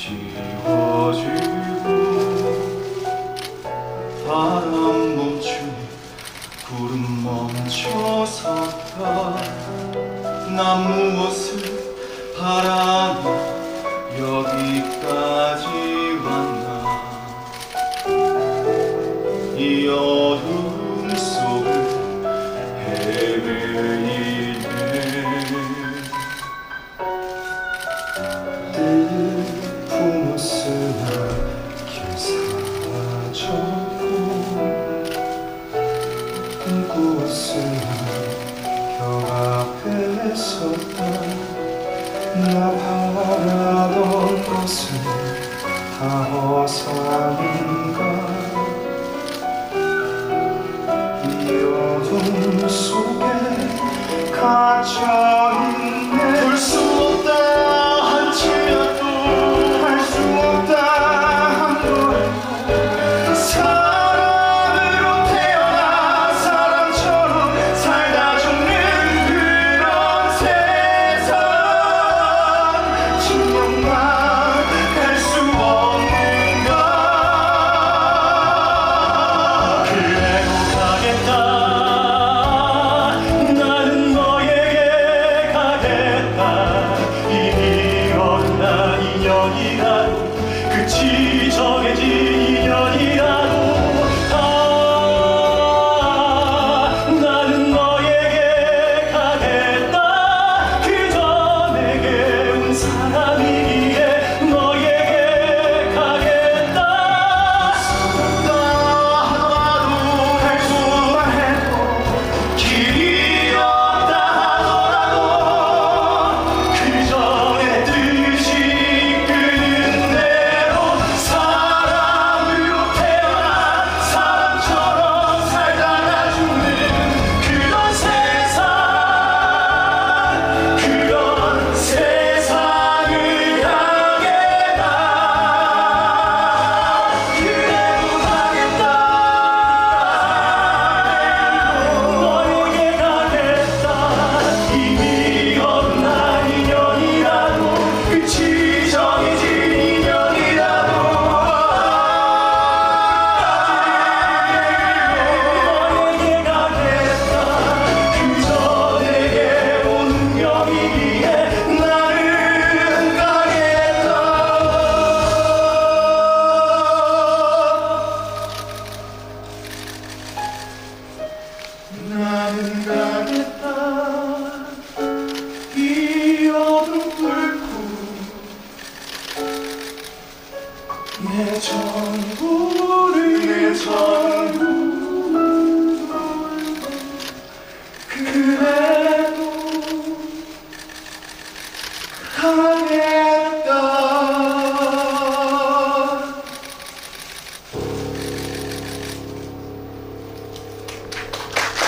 지워지고 바람 멈추니 구름 멈춰섰다 난 무엇을 바라며 여기까지 왔나 이 어둠 스나길 사라졌고 꿈꾸었으나 앞에 섰다 나 바라던 것은 다 허상인가 이 어둠 속에 갇혀있는 천구를 내 천구